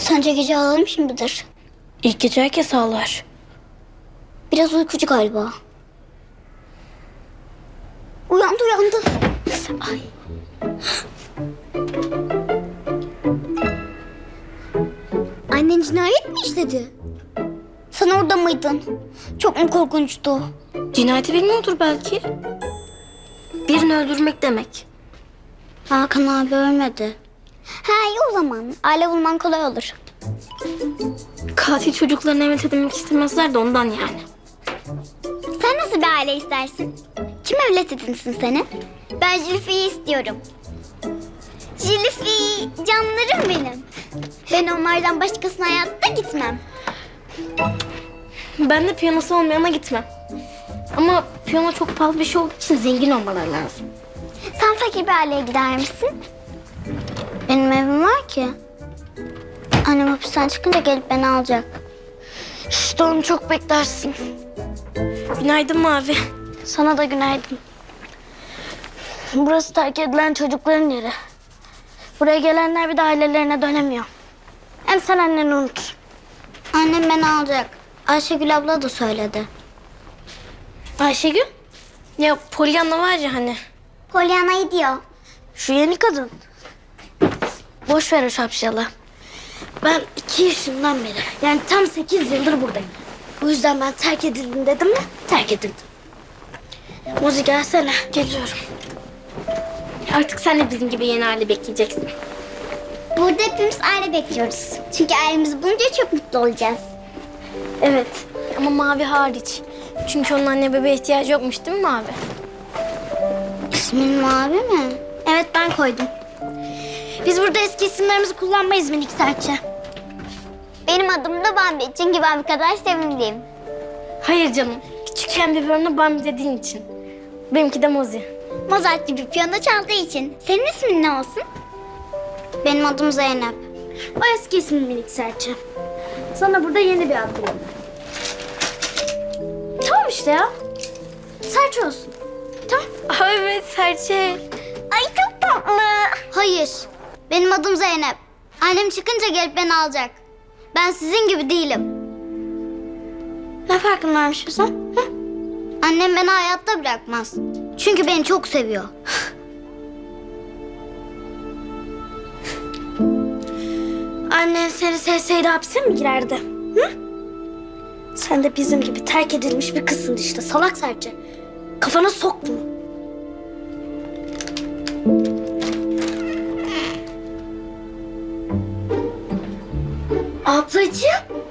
Sence gece ağlamış mıdır? İlk gece herkes ağlar. Biraz uykucu galiba. Uyandı uyandı. Ay. Annen cinayet mi işledi? Sen orada mıydın? Çok mu korkunçtu? Cinayeti bilmiyordur belki. Birini öldürmek demek. Hakan abi ölmedi. Ha iyi o zaman. Aile bulman kolay olur. Katil çocuklarını emanet edinmek istemezler de ondan yani. Sen nasıl bir aile istersin? Kim evlat edinsin seni? Ben Jülfi'yi istiyorum. Jülfi, canlarım benim. Ben onlardan başkasına hayatta gitmem. Ben de piyanosu olmayana gitmem. Ama piyano çok pahalı bir şey olduğu için zengin olmaları lazım. Sen fakir bir aileye gider misin? Benim evim var ki. Annem hapisten çıkınca gelip beni alacak. İşte onu çok beklersin. Günaydın Mavi. Sana da günaydın. Burası terk edilen çocukların yeri. Buraya gelenler bir de ailelerine dönemiyor. Hem sen anneni unut. Annem beni alacak. Ayşegül abla da söyledi. Ayşegül? Ya Pollyanna var ya hani. Polyana'yı diyor. Şu yeni kadın. Boş ver o şapşalı. Ben iki yaşından beri yani tam sekiz yıldır buradayım. Bu yüzden ben terk edildim dedim mi? Terk edildim. Muzi gelsene. Geliyorum. Artık sen de bizim gibi yeni hali bekleyeceksin. Burada hepimiz aile bekliyoruz. Çünkü ailemizi bulunca çok mutlu olacağız. Evet. Ama Mavi hariç. Çünkü onun anne bebeğe ihtiyacı yokmuş değil mi Mavi? İsmin Mavi mi? Evet ben koydum. Biz burada eski isimlerimizi kullanmayız minik serçe. Benim adım da Bambi. Çünkü ben bu kadar sevimliyim. Hayır canım. Küçükken biberonu Bambi dediğin için. Benimki de Mozi. Mozart gibi piyano çaldığı için. Senin ismin ne olsun? Benim adım Zeynep. O eski ismin minik serçe. Sana burada yeni bir ad bulalım. Tamam işte ya. Serçe olsun. Tamam. Evet Serçe. Ay çok tatlı. Hayır. Benim adım Zeynep. Annem çıkınca gelip beni alacak. Ben sizin gibi değilim. Ne farkın varmış bize? Hı? Annem beni hayatta bırakmaz. Çünkü beni çok seviyor. Annen seni sevseydi hapse mi girerdi? Hı? Sen de bizim gibi terk edilmiş bir kızsın işte salak serçe. Kafana sok bunu. Ablacığım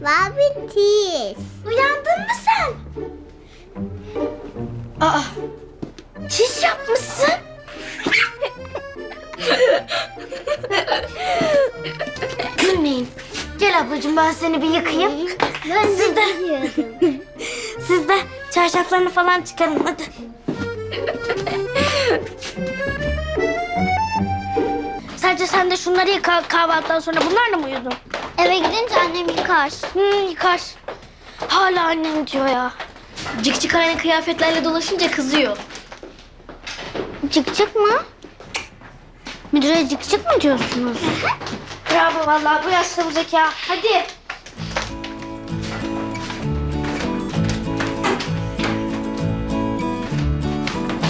Vabitis. uyandın mı sen? Aa çiş yapmışsın. Gülmeyin. Gel ablacığım ben seni bir yıkayayım. Ben Siz de. Siz de çarşaflarını falan çıkarın hadi. Sadece sen de şunları yıka kahvaltıdan sonra bunlarla mı uyudun? Eve gidince annem yıkar. Hı, yıkar. Hala annem diyor ya. Cik cik aynı kıyafetlerle dolaşınca kızıyor. Cık cık mı? Müdüre cık cık mı diyorsunuz? Bravo vallahi bu yaşta bu zeka. Hadi.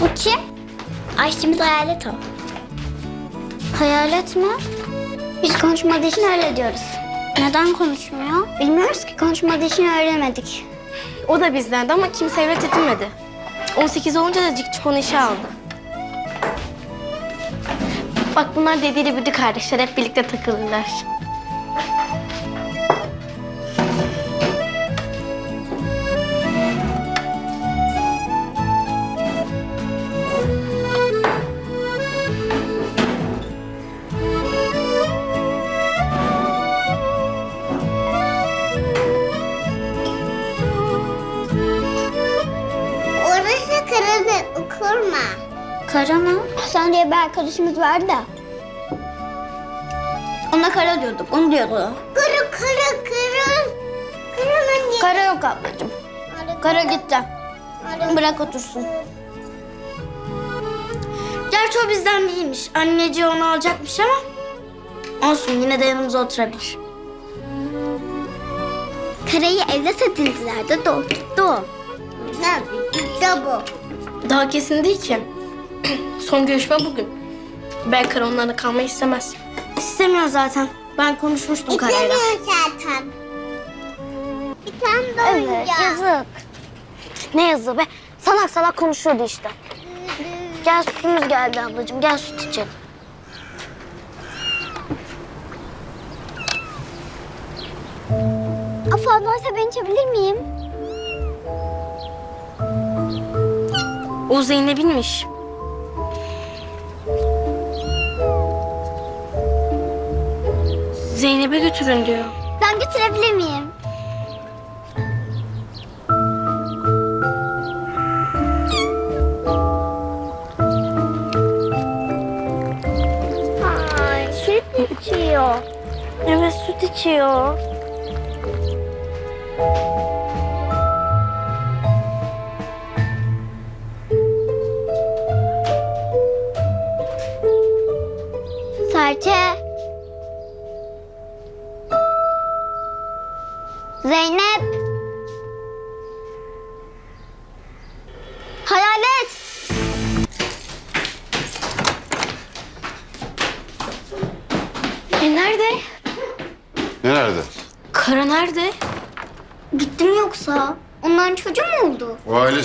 Bu kim? Aşçımız hayalet o. Hayalet mi? Biz konuşmadığı için öyle diyoruz. Neden konuşmuyor? Bilmiyoruz ki konuşmadığı için öğrenemedik. O da bizdendi ama kimse evlat edinmedi. 18 olunca da cik cik onu işe aldı. Bak bunlar dediğiyle büdü kardeşler. Hep birlikte takılırlar. Diye bir arkadaşımız vardı da. Ona kara diyorduk, onu diyordu. Kara, kara, kara. Kara ne? Kara yok ablacığım. Kara gitti. Bırak otursun. Gerçi o bizden değilmiş. Anneciği onu alacakmış ama olsun yine de yanımıza oturabilir. Karayı evlat edindiler de doğ. Doğ. Ne? Bu. Daha kesin değil ki. Son görüşme bugün. Belki Kara onlarla kalmayı istemez. İstemiyor zaten. Ben konuşmuştum Kara'yla. zaten. Bir tane daha Evet yazık. Ne yazık be? Salak salak konuşuyordu işte. Gel sütümüz geldi ablacığım. Gel süt içelim. Afa varsa ben içebilir miyim? O Zeynep'inmiş. Zeynep'e götürün diyor. Ben götürebilir miyim? Ay, süt içiyor. Evet süt içiyor.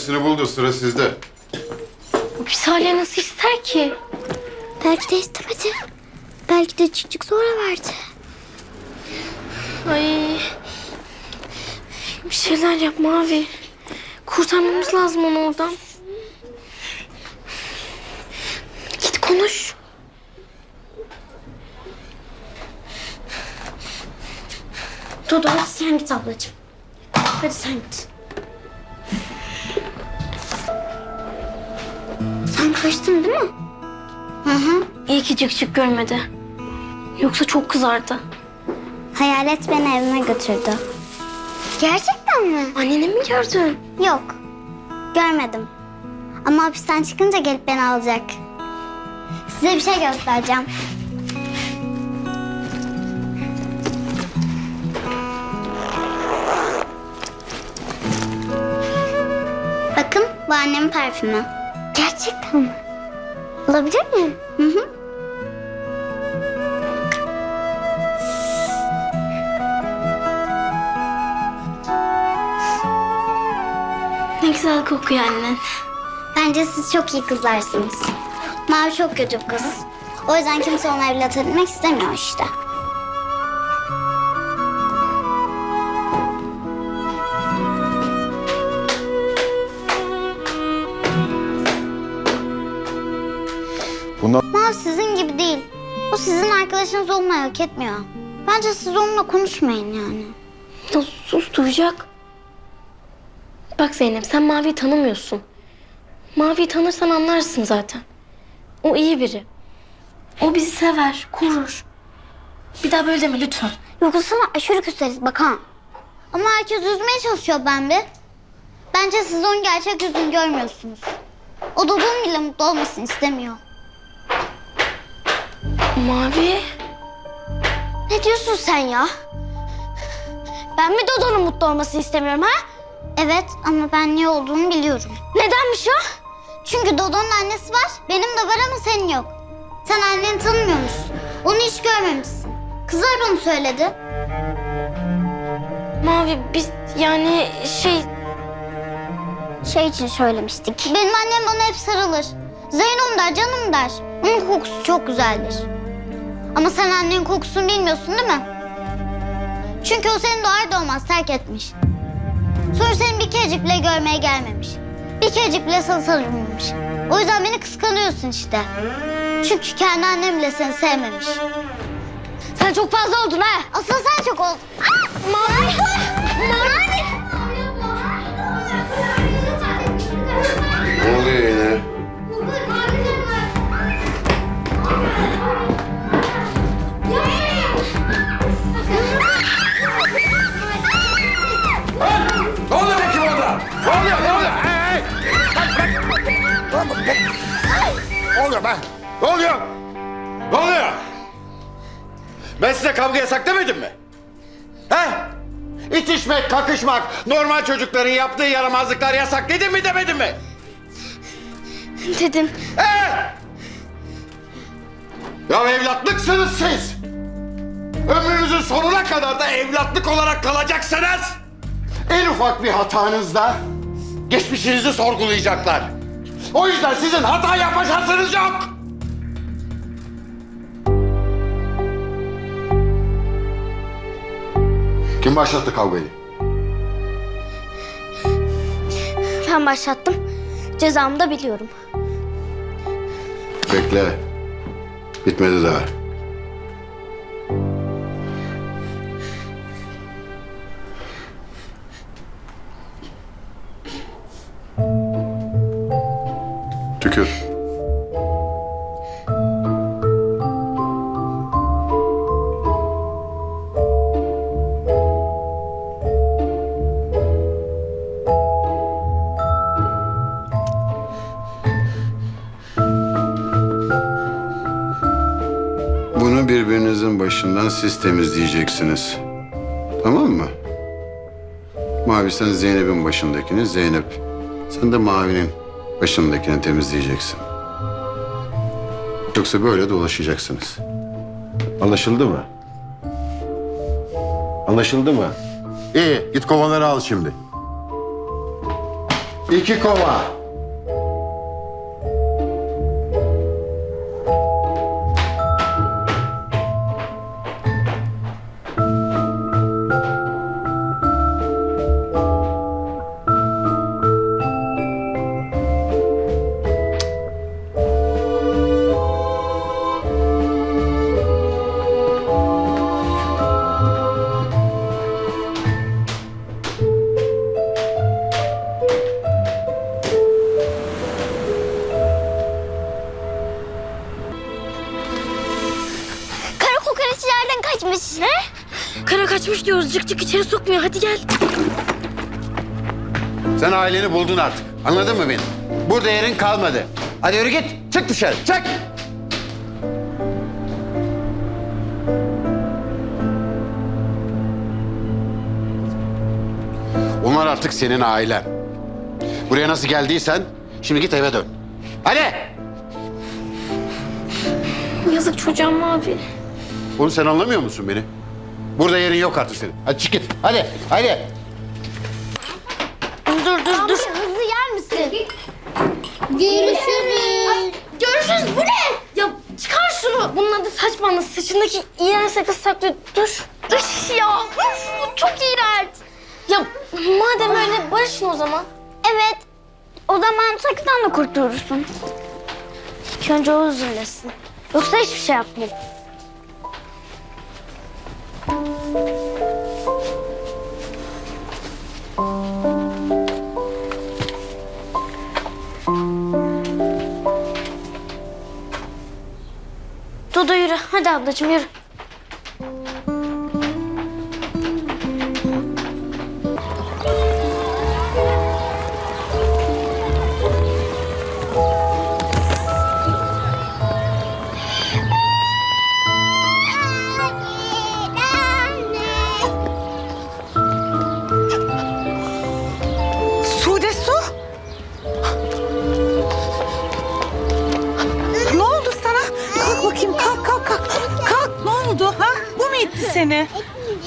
Ailesini buldu sıra sizde. Bu pis hale nasıl ister ki? Belki de istemedi. Belki de çocuk sonra verdi. Ay. Bir şeyler yap Mavi. Kurtarmamız lazım onu oradan. Git konuş. Dodo hadi sen git ablacığım. Hadi sen git. Sen kaçtın değil mi? Hı hı. İyi ki çık görmedi. Yoksa çok kızardı. Hayalet beni evime götürdü. Gerçekten mi? Anneni mi gördün? Yok. Görmedim. Ama hapisten çıkınca gelip beni alacak. Size bir şey göstereceğim. Bakın bu annemin parfümü. Gerçekten mi? Olabilir mi? Hı hı. Ne güzel kokuyor annen. Bence siz çok iyi kızlarsınız. Mavi çok kötü bir kız. O yüzden kimse onu evlat edinmek istemiyor işte. Arkadaşınız olmayı hak etmiyor. Bence siz onunla konuşmayın yani. Ya sus duyacak. Bak Zeynep sen Mavi'yi tanımıyorsun. Mavi'yi tanırsan anlarsın zaten. O iyi biri. O bizi sever, korur. Bir daha böyle deme lütfen. Yoksa sana aşırı küseriz bak ha. Ama herkes üzmeye çalışıyor ben bir. Bence siz onun gerçek yüzünü görmüyorsunuz. O Dodon bile mutlu olmasını istemiyor. Mavi. Ne diyorsun sen ya? Ben mi Dodo'nun mutlu olmasını istemiyorum ha? Evet ama ben niye olduğunu biliyorum. Nedenmiş o? Çünkü Dodo'nun annesi var, benim de var ama senin yok. Sen anneni tanımıyor musun? Onu hiç görmemişsin. Kızlar bana söyledi. Mavi biz yani şey Şey için söylemiştik. Benim annem bana hep sarılır. Zeynom der, canım der. Onun kokusu çok güzeldir. Ama sen annenin kokusunu bilmiyorsun değil mi? Çünkü o seni doğar doğmaz terk etmiş. Sonra seni bir kerecik bile görmeye gelmemiş. Bir kerecik bile sana sarılmamış. O yüzden beni kıskanıyorsun işte. Çünkü kendi annem bile seni sevmemiş. Sen çok fazla oldun ha. Asıl sen çok oldun. Aa! Mavi! Normal çocukların yaptığı yaramazlıklar yasak dedim mi demedim mi? Dedin. Ee? Ya evlatlıksınız siz. Ömrünüzün sonuna kadar da evlatlık olarak kalacaksınız. En ufak bir hatanızda geçmişinizi sorgulayacaklar. O yüzden sizin hata yapma şansınız yok. Kim başlattı kavgayı? Ben başlattım. Cezamı da biliyorum. Bekle. Bitmedi daha. Temizleyeceksiniz. Tamam mı? Mavi sen Zeynep'in başındakini, Zeynep sen de Mavi'nin başındakini temizleyeceksin. Yoksa böyle dolaşacaksınız. Anlaşıldı mı? Anlaşıldı mı? İyi, git kovaları al şimdi. İki kova. Kaçmış. Ne? Kara kaçmış diyoruz. Cık cık içeri sokmuyor. Hadi gel. Sen aileni buldun artık. Anladın mı beni? Burada yerin kalmadı. Hadi yürü git. Çık dışarı. Çık. Onlar artık senin ailen. Buraya nasıl geldiysen şimdi git eve dön. Hadi. Yazık çocuğa Mavi. Onu sen anlamıyor musun beni? Burada yerin yok artık senin. Hadi çık git. Hadi. Hadi. Dur dur dur. Hızlı yer misin? Görüşürüz. Görüşürüz. Bu ne? Ya çıkar şunu. Bunun adı saçmalık. Saçındaki iğrenç sakız saklı. Dur. Üf ya. Üf, bu çok iğrenç. Ya madem öyle barışın o zaman. Evet. O zaman sakızdan da kurtulursun. İlk önce o üzülmesin. Yoksa hiçbir şey yapmayayım. Dodo yürü. Hadi ablacığım yürü. Seni?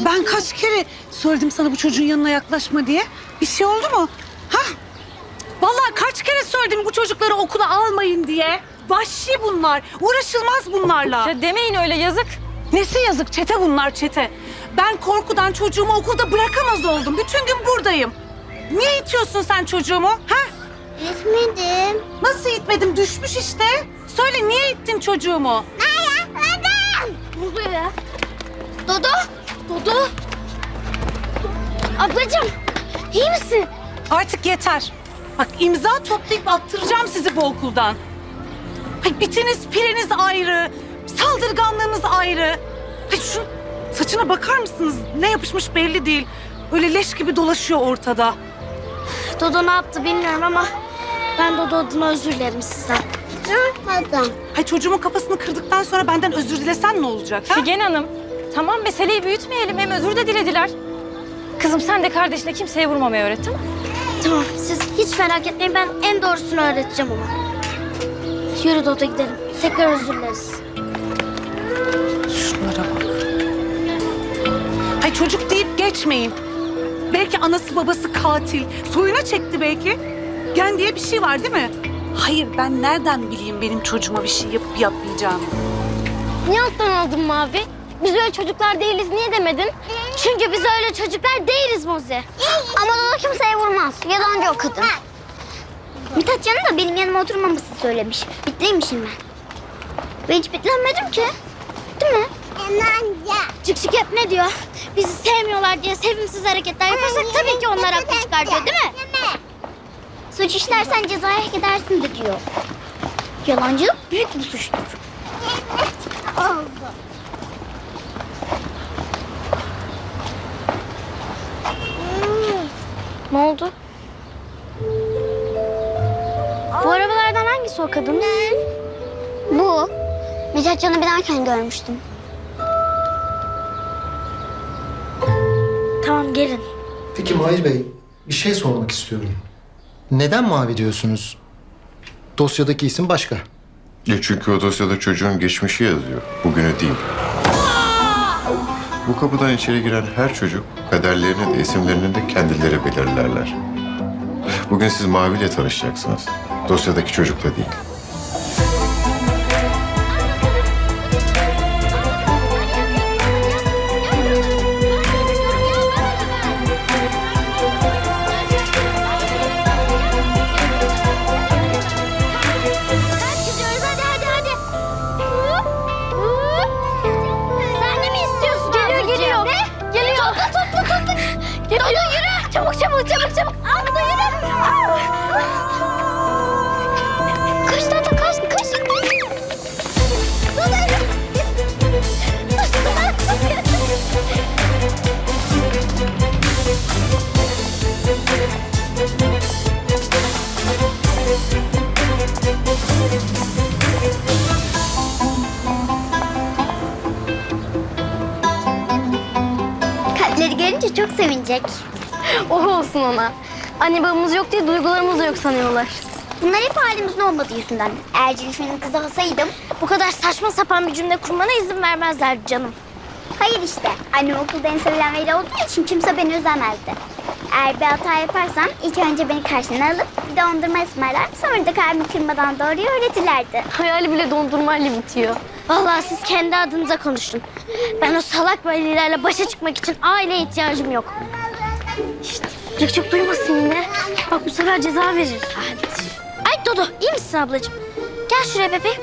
Ben kaç kere söyledim sana bu çocuğun yanına yaklaşma diye. Bir şey oldu mu? Ha? Vallahi kaç kere söyledim bu çocukları okula almayın diye. Vahşi bunlar. Uğraşılmaz bunlarla. Ya demeyin öyle yazık. Nesi yazık çete bunlar çete. Ben korkudan çocuğumu okulda bırakamaz oldum. Bütün gün buradayım. Niye itiyorsun sen çocuğumu? Ha? Gitmedim. Nasıl itmedim? Düşmüş işte. Söyle niye ittin çocuğumu? Ne oluyor ya? Dodo. Dodo. Ablacığım. iyi misin? Artık yeter. Bak imza toplayıp attıracağım sizi bu okuldan. Ay bitiniz pireniz ayrı. Saldırganlığınız ayrı. Ay şu saçına bakar mısınız? Ne yapışmış belli değil. Öyle leş gibi dolaşıyor ortada. Dodo ne yaptı bilmiyorum ama ben Dodo adına özür dilerim sizden. Adam. Ay çocuğumun kafasını kırdıktan sonra benden özür dilesen ne olacak? Ha? Figen Hanım, tamam meseleyi büyütmeyelim. Hem özür de dilediler. Kızım sen de kardeşine kimseye vurmamayı öğret tamam mı? Tamam siz hiç merak etmeyin ben en doğrusunu öğreteceğim ona. Yürü Dodo gidelim. Tekrar özür dileriz. Şunlara bak. Hay çocuk deyip geçmeyin. Belki anası babası katil. Soyuna çekti belki. Gen diye bir şey var değil mi? Hayır ben nereden bileyim benim çocuğuma bir şey yapıp yapmayacağını. Niye alttan aldın Mavi? Biz öyle çocuklar değiliz niye demedin? Çünkü biz öyle çocuklar değiliz Mozi. Ama Dodo kimseye vurmaz. Yalancı o kadın. Mithat Can'ın da benim yanıma oturmaması söylemiş. Bitliymişim ben. Ben hiç bitlenmedim ki. Değil mi? Çık çık hep ne diyor? Bizi sevmiyorlar diye sevimsiz hareketler yaparsak tabii ki onlar haklı çıkar diyor değil mi? Suç işlersen cezaya hak edersin de diyor. Yalancılık büyük bir suçtur. Ne oldu? Bu arabalardan hangisi o kadın? Bu. Mithat Can'ı binerken görmüştüm. Tamam gelin. Peki Mahir Bey, bir şey sormak istiyorum. Neden mavi diyorsunuz? Dosyadaki isim başka. Ya çünkü o dosyada çocuğun geçmişi yazıyor. Bugünü değil. Bu kapıdan içeri giren her çocuk kaderlerini de isimlerini de kendileri belirlerler. Bugün siz Mavi ile tanışacaksınız. Dosyadaki çocukla değil. Görünce çok sevinecek. Oh olsun ona. Anne babamız yok diye duygularımız da yok sanıyorlar. Bunlar hep halimizin olmadığı yüzünden. Eğer Cilife'nin kızı olsaydım... Bu kadar saçma sapan bir cümle kurmana izin vermezler canım. Hayır işte. Annem okulda en sevilen veli olduğu için kimse beni üzemezdi. Eğer bir hata yaparsam ilk önce beni karşına alıp bir dondurma ısmarlar. Sonra da kalbimi kırmadan doğruyu öğretirlerdi. Hayali bile dondurmayla bitiyor. Vallahi siz kendi adınıza konuşun. Ben o salak velilerle başa çıkmak için aileye ihtiyacım yok. Çık çık duymasın yine. Bak bu sefer ceza verir. Ay Dodo iyi misin ablacığım? Gel şuraya bebeğim.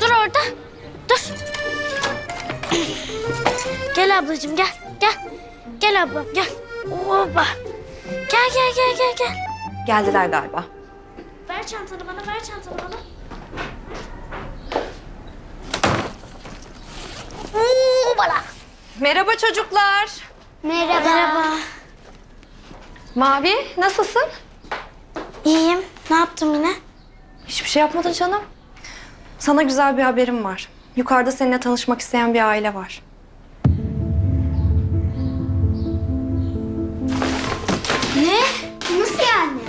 Dur orada. Dur. Gel ablacığım gel. Gel. Gel ablam gel. Hoppa. Gel gel gel gel gel. Geldiler galiba. Ver çantanı bana ver çantanı bana. Oo, bala. Merhaba çocuklar. Merhaba. Merhaba. Mavi nasılsın? İyiyim. Ne yaptım yine? Hiçbir şey yapmadın canım. Sana güzel bir haberim var. Yukarıda seninle tanışmak isteyen bir aile var. Nasıl yani?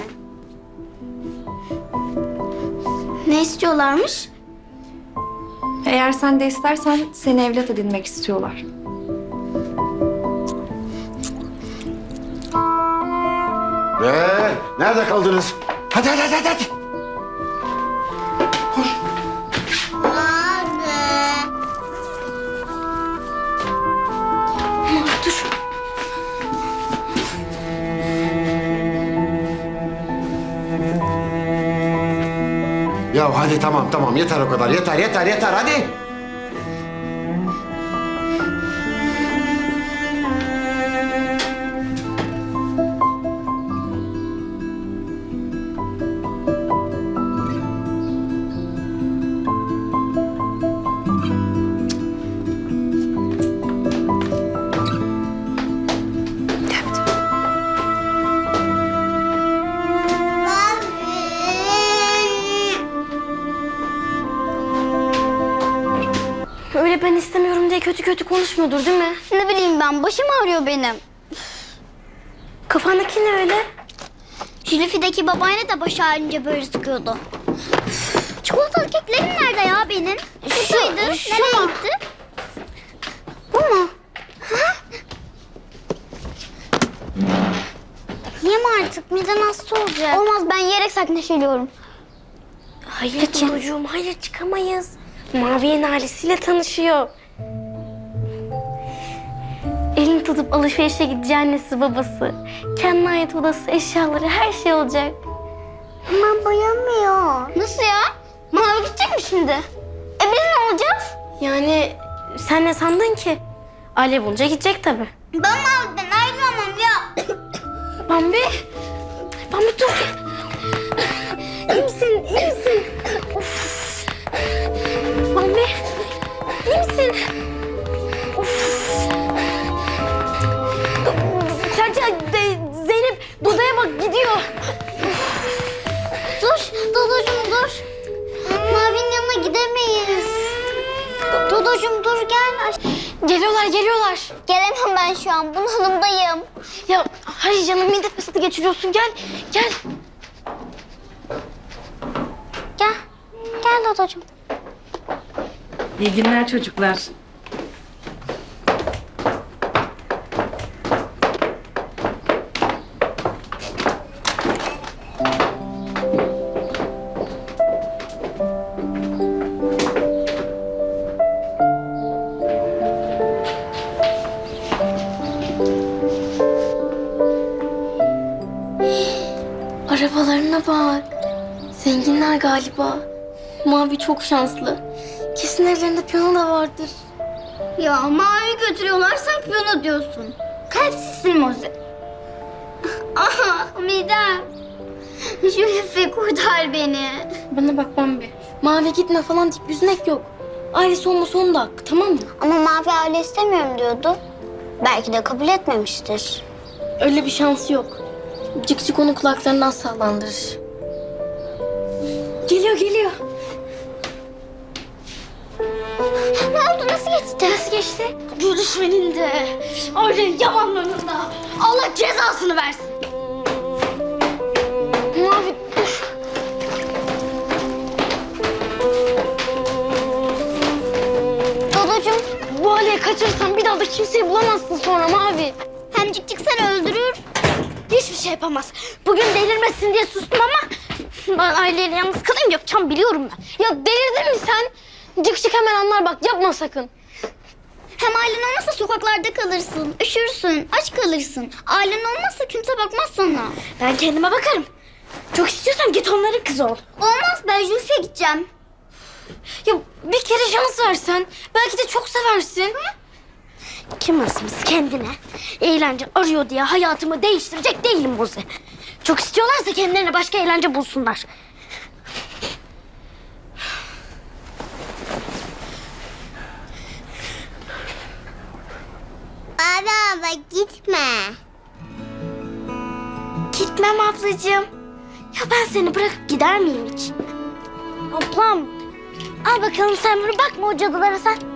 Ne istiyorlarmış? Eğer sen de istersen seni evlat edinmek istiyorlar. Ee, nerede kaldınız? Hadi hadi hadi hadi. Hadi tamam tamam. Yeter o kadar. Yeter yeter yeter. Hadi. Konuşmuyordur değil mi? Ne bileyim ben başım ağrıyor benim. Kafandaki ne öyle? Jülüfi'deki babaanne de başı ağrınca böyle sıkıyordu. Çikolatalı keklerim nerede ya benim? Şuydu. Nereye gitti? Bu mu? Ha? Yeme artık miden hasta olacak. Olmaz ben yiyerek sakinleşiyorum. Hayır Duducuğum hayır çıkamayız. Mavi'nin ailesiyle tanışıyor. Elini tutup alışverişe gideceği annesi babası. Kendine ait odası, eşyaları her şey olacak. Aman boyanmıyor. Nasıl ya? Mavi gidecek mi şimdi? E biz ne olacağız? Yani sen ne sandın ki? Aile bulunca gidecek tabii. Ben Mavi'den ayrılamam ya. Bambi. Bambi dur. İyi misin? İyi misin? Geçiriyorsun gel. Gel. Gel, gel Dodocuğum. İyi günler çocuklar. Arabalarına bak. Zenginler galiba. Mavi çok şanslı. Kesin evlerinde piyano da vardır. Ya Mavi götürüyorlar, sen piyano diyorsun. Kalpsizsin Moze. Aha, midem. Jülife kurtar beni. Bana bak Bambi. Mavi gitme falan deyip yüzmek yok. Ailesi olması onun da hakkı tamam mı? Ama Mavi aile istemiyorum diyordu. Belki de kabul etmemiştir. Öyle bir şansı yok. Cık onun kulaklarını az sallandırır. Geliyor geliyor. Ne oldu, nasıl geçti? Nasıl geçti? Görüşmenin de, ailenin yalanlarının da Allah cezasını versin. Mavi dur. Bu aileyi kaçırırsan bir daha da kimseyi bulamazsın sonra Mavi. hem cik cik seni öldürür. Hiçbir şey yapamaz. Bugün delirmesin diye sustum ama ben aileyle yalnız kalayım yapacağım biliyorum ben. Ya delirdin mi sen? Cık cık hemen anlar bak yapma sakın. Hem ailen olmazsa sokaklarda kalırsın, üşürsün, aç kalırsın. Ailen olmazsa kimse bakmaz sana. Ben kendime bakarım. Çok istiyorsan git onların kızı ol. Olmaz, ben Jülfe'ye gideceğim. Ya bir kere şans versen belki de çok seversin. Kim asmış kendine? Eğlence arıyor diye hayatımı değiştirecek değilim Boze. Çok istiyorlarsa kendilerine başka eğlence bulsunlar. Abi abla gitme. Gitmem ablacığım. Ya ben seni bırakıp gider miyim hiç? Ablam. Al bakalım sen bunu bakma o cadılara sen.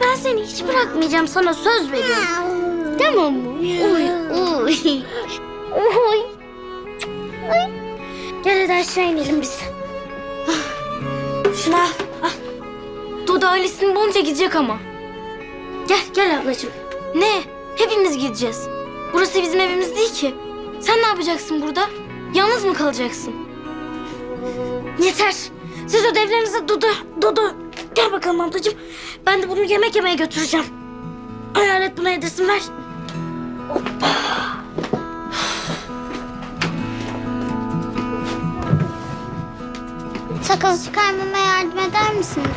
Ben seni hiç bırakmayacağım sana söz veriyorum. Tamam mı? Uy uy. Uy. Uy. Gel hadi aşağı inelim biz. Şunu al. al. Doda ailesinin bulunca gidecek ama. Gel gel ablacığım. Ne? Hepimiz gideceğiz. Burası bizim evimiz değil ki. Sen ne yapacaksın burada? Yalnız mı kalacaksın? Yeter. Siz ödevlerinizi Dudu, Dudu. Gel bakalım ablacığım. Ben de bunu yemek yemeye götüreceğim. Hayalet buna edesin ver. Sakız çıkarmama yardım eder misiniz?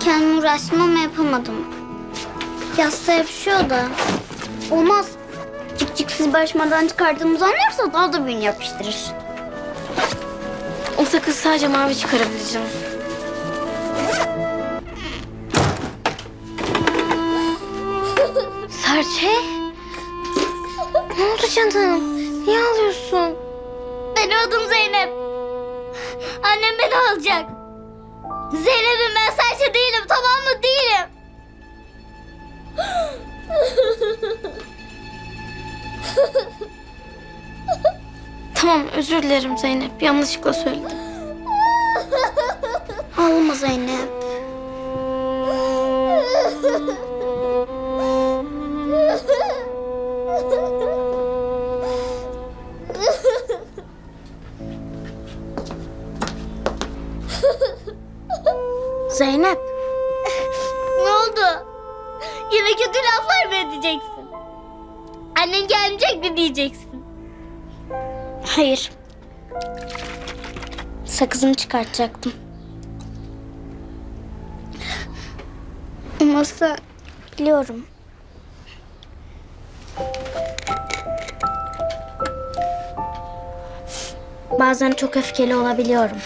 Kendim uğraştım ama yapamadım. Yastığa yapışıyor da. Olmaz. Cik cik siz barışmadan çıkardığımızı anlarsa daha da büyün yapıştırır. O sakız sadece mavi çıkarabilir Mete? ne oldu canım? Niye ağlıyorsun? Ben oldum Zeynep. Annem beni alacak. Zeynep'im ben serçe değilim tamam mı? Değilim. tamam özür dilerim Zeynep. Yanlışlıkla söyledim. Ağlama Zeynep. Sakızını çıkartacaktım. Sen... Biliyorum. Bazen çok öfkeli olabiliyorum.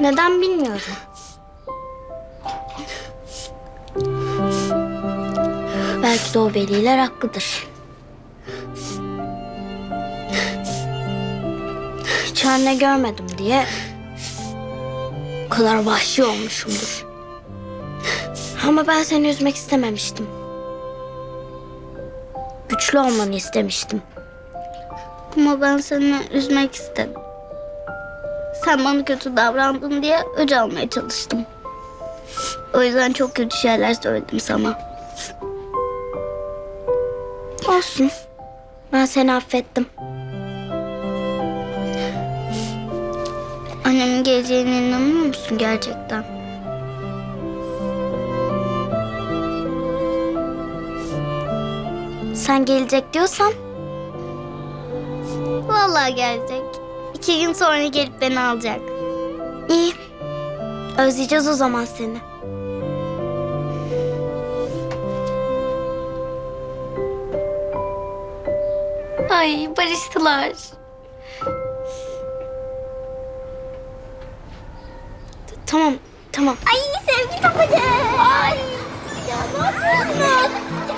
Neden bilmiyorum. Belki de o veliler haklıdır. Hiç anne görmedim diye o kadar vahşi olmuşumdur. Ama ben seni üzmek istememiştim. Güçlü olmanı istemiştim. Ama ben seni üzmek istedim. Sen bana kötü davrandın diye öc almaya çalıştım. O yüzden çok kötü şeyler söyledim sana. Olsun. Ben seni affettim. Annemin geleceğine inanıyor musun gerçekten? Sen gelecek diyorsan... Vallahi gelecek. İki gün sonra gelip beni alacak. İyi. Özleyeceğiz o zaman seni. Ay barıştılar. Tamam, tamam. Ay sevgi kapıcı. Ay. Ya ne yapıyorsun?